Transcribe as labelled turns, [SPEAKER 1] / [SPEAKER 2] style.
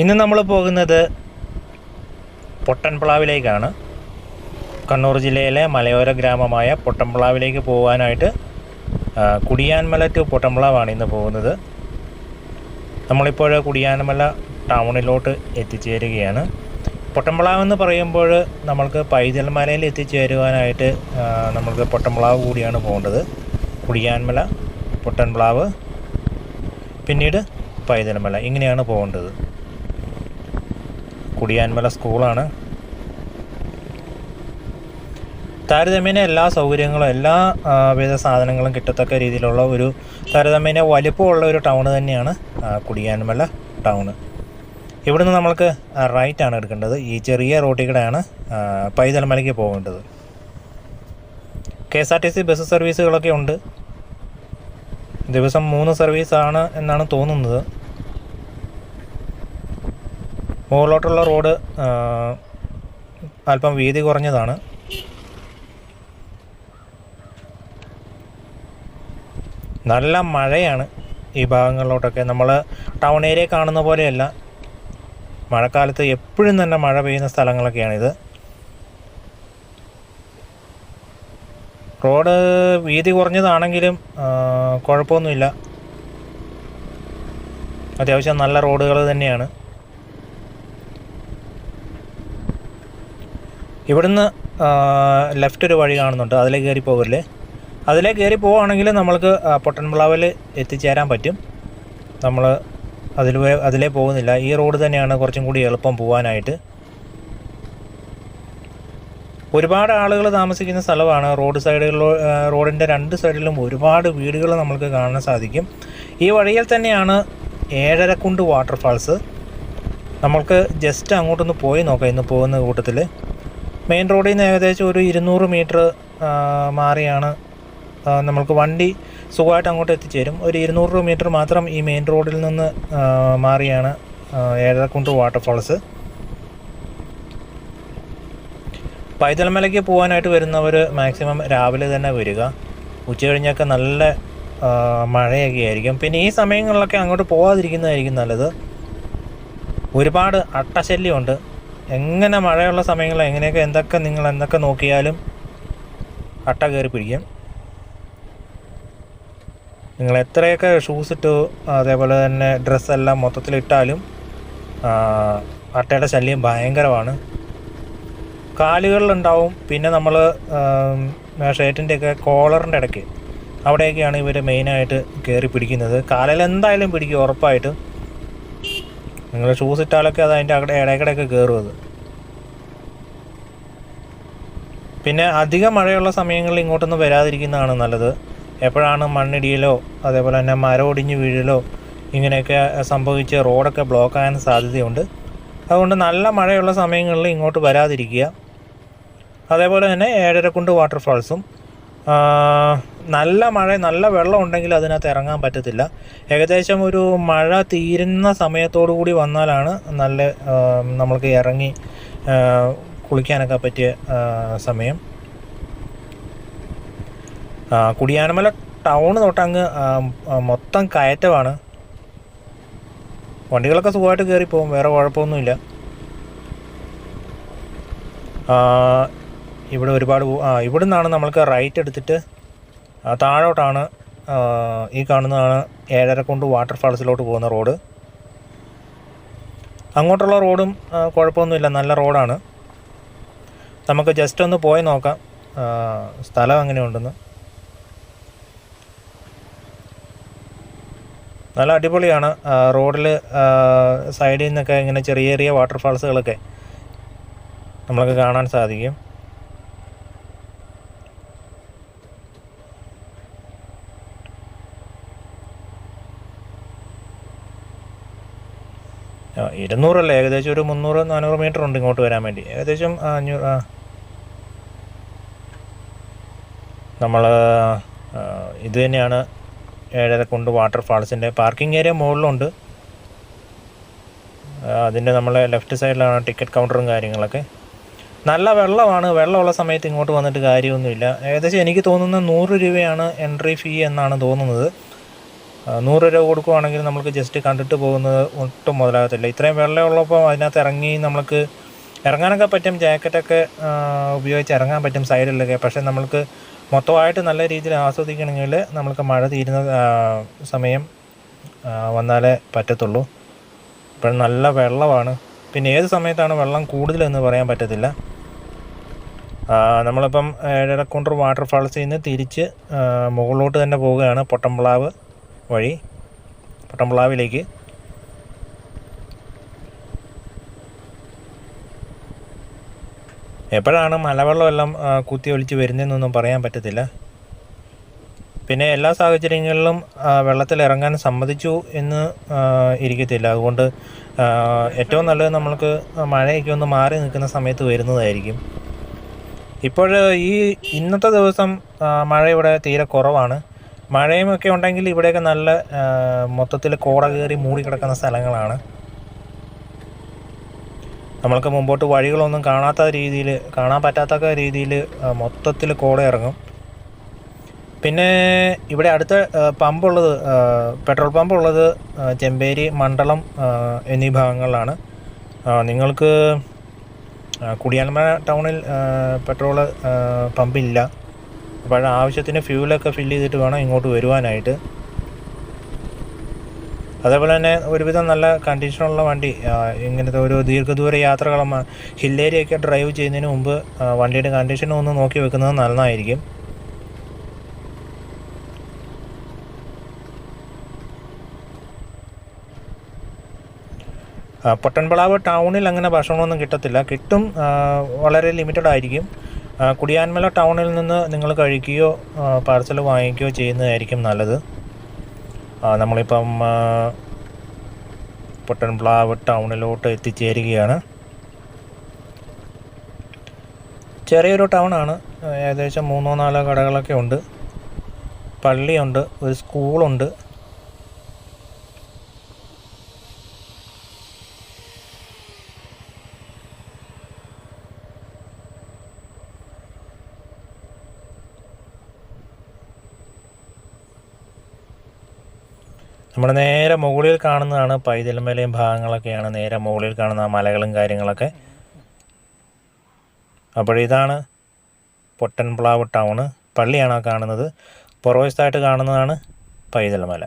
[SPEAKER 1] ഇന്ന് നമ്മൾ പോകുന്നത് പൊട്ടൻപ്ലാവിലേക്കാണ്. കണ്ണൂർ ജില്ലയിലെ മലയോര ഗ്രാമമായ പൊട്ടൻപ്ലാവിലേക്ക് പോകാനായിട്ട് കുടിയാൻമല ടു പൊട്ടൻപ്ലാവാണ് ഇന്ന് പോകുന്നത്. നമ്മളിപ്പോൾ കുടിയാൻമല ടൗണിലോട്ട് എത്തിച്ചേരുകയാണ്. പൊട്ടൻപ്ലാവ് എന്ന് പറയുമ്പോൾ നമ്മൾക്ക് പൈതൽ മലയിൽ എത്തിച്ചേരുവാനായിട്ട് നമ്മൾക്ക് പൊട്ടൻപ്ലാവ് കൂടിയാണ് പോകേണ്ടത്. കുടിയാൻമല പൊട്ടൻപ്ലാവ് പിന്നീട് പൈതൽമല ഇങ്ങനെയാണ് പോകേണ്ടത്. കുടിയാൻമല സ്കൂളാണ്. താരതമ്യേന എല്ലാ സൗകര്യങ്ങളും എല്ലാ വിധ സാധനങ്ങളും കിട്ടത്തക്ക രീതിയിലുള്ള ഒരു താരതമ്യേന വലിപ്പമുള്ള ഒരു ടൗൺ തന്നെയാണ് കുടിയാൻമല ടൗണ്. ഇവിടുന്ന് നമ്മൾക്ക് റൈറ്റ് ആണ് എടുക്കേണ്ടത്. ഈ ചെറിയ റോട്ടിൽ കൂടെയാണ് പൈതൽമലയ്ക്ക് പോകേണ്ടത്. K S R T C bus സർവീസുകളൊക്കെ ഉണ്ട്. ദിവസം മൂന്ന് സർവീസാണ് എന്നാണ് തോന്നുന്നത്. മുകളിലോട്ടുള്ള റോഡ് അല്പം വീതി കുറഞ്ഞതാണ്. നല്ല മഴയാണ് ഈ ഭാഗങ്ങളിലോട്ടൊക്കെ. നമ്മൾ ടൗൺ ഏരിയ കാണുന്ന പോലെയല്ല. മഴക്കാലത്ത് എപ്പോഴും തന്നെ മഴ പെയ്യുന്ന സ്ഥലങ്ങളൊക്കെയാണിത്. റോഡ് വീതി കുറഞ്ഞതാണെങ്കിലും കുഴപ്പമൊന്നുമില്ല. അത്യാവശ്യം നല്ല റോഡുകൾ തന്നെയാണ്. ഇവിടുന്ന് ലെഫ്റ്റ് ഒരു വഴി കാണുന്നുണ്ട്. അതിലേക്ക് കയറി പോകല്ലേ അതിലേക്ക് കയറി പോവുകയാണെങ്കിൽ നമ്മൾക്ക് പൊട്ടൻപ്ലാവിൽ എത്തിച്ചേരാൻ പറ്റും. നമ്മൾ അതിൽ അതിലേ പോകുന്നില്ല. ഈ റോഡ് തന്നെയാണ് കുറച്ചും കൂടി എളുപ്പം പോകാനായിട്ട് ഒരുപാട് ആളുകൾ താമസിക്കുന്ന സ്ഥലമാണ്. റോഡ് സൈഡുകളിലോ റോഡിന്റെ രണ്ട് സൈഡിലും ഒരുപാട് വീടുകൾ നമുക്ക് കാണാൻ സാധിക്കും. ഈ വഴിയിൽ തന്നെയാണ് ഏഴരക്കുണ്ട് വാട്ടർഫാൾസ്. നമ്മൾക്ക് ജസ്റ്റ് അങ്ങോട്ടൊന്ന് പോയി നോക്കാം. ഇന്ന് പോകുന്ന കൂട്ടത്തിൽ മെയിൻ റോഡിൽ നിന്ന് ഏകദേശം ഒരു ഇരുന്നൂറ് മീറ്റർ മാറിയാണ്. നമ്മൾക്ക് വണ്ടി സുഖമായിട്ട് അങ്ങോട്ട് എത്തിച്ചേരും. ഒരു ഇരുന്നൂറ് മീറ്റർ മാത്രം ഈ മെയിൻ റോഡിൽ നിന്ന് മാറിയാണ് ആ, വാട്ടർഫോൾസ്. പൈതൽമലയ്ക്ക് പോകാനായിട്ട് വരുന്നവർ മാക്സിമം രാവിലെ തന്നെ വരിക. ഉച്ച കഴിഞ്ഞൊക്കെ നല്ല മഴയൊക്കെ ആയിരിക്കും. പിന്നെ ഈ സമയങ്ങളിലൊക്കെ അങ്ങോട്ട് പോകാതിരിക്കുന്നതായിരിക്കും നല്ലത്. ഒരുപാട് അട്ടശല്യമുണ്ട്. എങ്ങനെ മഴയുള്ള സമയങ്ങളിൽ എങ്ങനെയൊക്കെ എന്തൊക്കെ നിങ്ങൾ എന്തൊക്കെ നോക്കിയാലും അട്ട കയറി പിടിക്കും. നിങ്ങൾ എത്രയൊക്കെ ഷൂസ് ഇട്ടു അതേപോലെ തന്നെ ഡ്രസ്സെല്ലാം മൊത്തത്തിലിട്ടാലും ഇട്ടാലും അട്ടയുടെ ശല്യം ഭയങ്കരമാണ്. കാലുകളിലുണ്ടാവും പിന്നെ നമ്മൾ ഷർട്ടിന്റെയൊക്കെ കോളറിന്റെ ഇടയ്ക്ക് അവിടെയൊക്കെയാണ് ഇവർ മെയിനായിട്ട് കയറി പിടിക്കുന്നത്. കാലിൽ എന്തായാലും പിടിക്കും ഉറപ്പായിട്ടും. നിങ്ങൾ ഷൂസ് ഇട്ടാലൊക്കെ അത് അതിന്റെ അവിടെ ഇടയ്ക്കിടയ്ക്ക് കയറും അത്. പിന്നെ അധികം മഴയുള്ള സമയങ്ങളിൽ ഇങ്ങോട്ടൊന്നും വരാതിരിക്കുന്നതാണ് നല്ലത്. എപ്പോഴാണ് മണ്ണിടിയലോ അതേപോലെ തന്നെ മരം ഒടിഞ്ഞ് വീഴലോ ഇങ്ങനെയൊക്കെ സംഭവിച്ച് റോഡൊക്കെ ബ്ലോക്ക് ആകാൻ സാധ്യതയുണ്ട്. അതുകൊണ്ട് നല്ല മഴയുള്ള സമയങ്ങളിൽ ഇങ്ങോട്ട് വരാതിരിക്കുക. അതേപോലെ തന്നെ ഏഴരക്കുണ്ട് വാട്ടർഫാൾസും നല്ല മഴ നല്ല വെള്ളം ഉണ്ടെങ്കിൽ അതിനകത്ത് ഇറങ്ങാൻ പറ്റത്തില്ല. ഏകദേശം ഒരു മഴ തീരുന്ന സമയത്തോടു കൂടി വന്നാലാണ് നല്ല നമ്മൾക്ക് ഇറങ്ങി കുളിക്കാനൊക്കെ പറ്റിയ സമയം. കുടിയാനമല ടൗൺ തൊട്ടങ്ങ് മൊത്തം കയറ്റമാണ്. വണ്ടികളൊക്കെ സുഖമായിട്ട് കയറി പോകും വേറെ കുഴപ്പമൊന്നുമില്ല. ഇവിടെ ഒരുപാട് ആ ഇവിടെ നിന്നാണ് നമ്മൾക്ക് റൈറ്റ് എടുത്തിട്ട് താഴോട്ടാണ് ഈ കാണുന്നതാണ് ഏഴരക്കുണ്ട് വാട്ടർഫാൾസിലോട്ട് പോകുന്ന റോഡ് അങ്ങോട്ടുള്ള റോഡും കുഴപ്പമൊന്നുമില്ല. നല്ല റോഡാണ് നമുക്ക് ജസ്റ്റ് ഒന്ന് പോയി നോക്കാം. സ്ഥലം എങ്ങനെയുണ്ടെന്ന്. നല്ല അടിപൊളിയാണ്. റോഡിൽ സൈഡിൽ നിന്നൊക്കെ ഇങ്ങനെ ചെറിയ ചെറിയ വാട്ടർഫാൾസുകളൊക്കെ നമ്മൾക്ക് കാണാൻ സാധിക്കും. ഇരുന്നൂറല്ല? ഏകദേശം ഒരു മുന്നൂറ് നാനൂറ് മീറ്റർ ഉണ്ട് ഇങ്ങോട്ട് വരാൻ വേണ്ടി. ഏകദേശം അഞ്ഞൂറ് ആ. നമ്മൾ ഇത് തന്നെയാണ് ഏഴരക്കുണ്ട് വാട്ടർഫാൾസിന്റെ പാർക്കിംഗ് ഏരിയ മുകളിലുണ്ട്. അതിന്റെ നമ്മളെ ലെഫ്റ്റ് സൈഡിലാണ് ടിക്കറ്റ് കൗണ്ടറും കാര്യങ്ങളൊക്കെ. നല്ല വെള്ളമാണ്. വെള്ളമുള്ള സമയത്ത് ഇങ്ങോട്ട് വന്നിട്ട് കാര്യമൊന്നുമില്ല. ഏകദേശം എനിക്ക് തോന്നുന്ന നൂറ് രൂപയാണ് എൻട്രി ഫീ എന്നാണ് തോന്നുന്നത്. നൂറ് രൂപ കൊടുക്കുവാണെങ്കിൽ നമുക്ക് ജസ്റ്റ് കണ്ടിട്ട് പോകുന്നത് ഒട്ടും മുതലാകത്തില്ല. ഇത്രയും വെള്ളമുള്ളപ്പോൾ അതിനകത്ത് ഇറങ്ങി നമുക്ക് ഇറങ്ങാനൊക്കെ പറ്റും ജാക്കറ്റൊക്കെ ഉപയോഗിച്ച് ഇറങ്ങാൻ പറ്റും സൈഡിലൊക്കെ. പക്ഷേ നമ്മൾക്ക് മൊത്തമായിട്ട് നല്ല രീതിയിൽ ആസ്വദിക്കണമെങ്കിൽ നമുക്ക് മഴ തീരുന്ന സമയം വന്നാലേ പറ്റത്തുള്ളൂ. ഇപ്പം നല്ല വെള്ളമാണ്. പിന്നെ ഏത് സമയത്താണ് വെള്ളം കൂടുതലെന്ന് പറയാൻ പറ്റത്തില്ല. നമ്മളിപ്പം ഏഴരക്കുണ്ടർ വാട്ടർഫാൾസിൽ നിന്ന് തിരിച്ച് മുകളിലോട്ട് തന്നെ പോവുകയാണ് പൊട്ടംപ്ലാവ് വഴി പട്ടംപ്ലാവിലേക്ക് എപ്പോഴാണ് മലവെള്ളം എല്ലാം ആ, കുത്തി ഒലിച്ച് വരുന്നതെന്നൊന്നും പറയാൻ പറ്റത്തില്ല. പിന്നെ എല്ലാ സാഹചര്യങ്ങളിലും വെള്ളത്തിൽ ഇറങ്ങാൻ സമ്മതിച്ചു എന്ന് ഇരിക്കത്തില്ല. അതുകൊണ്ട് ഏറ്റവും നല്ലത് നമ്മൾക്ക് മഴയൊക്കെ ഒന്ന് മാറി നിൽക്കുന്ന സമയത്ത് വരുന്നതായിരിക്കും. ഇപ്പോൾ ഈ ഇന്നത്തെ ദിവസം മഴ ഇവിടെ തീരെ കുറവാണ്. മഴയും ഒക്കെ ഉണ്ടെങ്കിൽ ഇവിടെയൊക്കെ നല്ല മൊത്തത്തിൽ കോട കയറി മൂടിക്കിടക്കുന്ന സ്ഥലങ്ങളാണ്. നമ്മൾക്ക് മുമ്പോട്ട് വഴികളൊന്നും കാണാത്ത രീതിയിൽ കാണാൻ പറ്റാത്ത രീതിയിൽ മൊത്തത്തിൽ കോട ഇറങ്ങും. പിന്നെ ഇവിടെ അടുത്ത പമ്പുള്ളത് പെട്രോൾ പമ്പുള്ളത് ചെമ്പേരി മണ്ഡലം എന്നീ ഭാഗങ്ങളിലാണ്. നിങ്ങൾക്ക് കുടിയാൻമല ടൗണിൽ പെട്രോൾ പമ്പില്ല. അപ്പോൾ ആവശ്യത്തിന് ഫ്യൂലൊക്കെ ഫില്ല് ചെയ്തിട്ട് വേണം ഇങ്ങോട്ട് വരുവാനായിട്ട്. അതേപോലെ തന്നെ ഒരുവിധം നല്ല കണ്ടീഷനുള്ള വണ്ടി ഇങ്ങനത്തെ ഒരു ദീർഘദൂര യാത്രകളും ഹിൽ ഏരിയയൊക്കെ ഡ്രൈവ് ചെയ്യുന്നതിന് മുമ്പ് വണ്ടിയുടെ കണ്ടീഷനും ഒന്ന് നോക്കി വെക്കുന്നത് നന്നായിരിക്കും. പൊട്ടൻപളാവ് ടൗണിൽ അങ്ങനെ ഭക്ഷണമൊന്നും കിട്ടത്തില്ല. കിട്ടും വളരെ ലിമിറ്റഡ് ആയിരിക്കും. കുടിയാൻമല ടൗണിൽ നിന്ന് നിങ്ങൾ കഴിക്കുകയോ പാർസൽ വാങ്ങിക്കുകയോ ചെയ്യുന്നതായിരിക്കും നല്ലത്. നമ്മളിപ്പം പൊട്ടൻപ്ലാവ് ടൗണിലോട്ട് എത്തിച്ചേരുകയാണ്. ചെറിയൊരു ടൗണാണ്. ഏകദേശം മൂന്നോ നാലോ കടകളൊക്കെ ഉണ്ട്. പള്ളിയുണ്ട് ഒരു സ്കൂളുണ്ട് നമ്മൾ നേരെ മുകളിൽ കാണുന്നതാണ് പൈതൽമലയും ഭാഗങ്ങളൊക്കെയാണ്. നേരെ മുകളിൽ കാണുന്ന മലകളും കാര്യങ്ങളൊക്കെ. അപ്പോഴിതാണ് പൊട്ടൻപ്ലാവ് ടൗണ്. പള്ളിയാണ് കാണുന്നത്. പുറവശത്തായിട്ട് കാണുന്നതാണ് പൈതൽമല.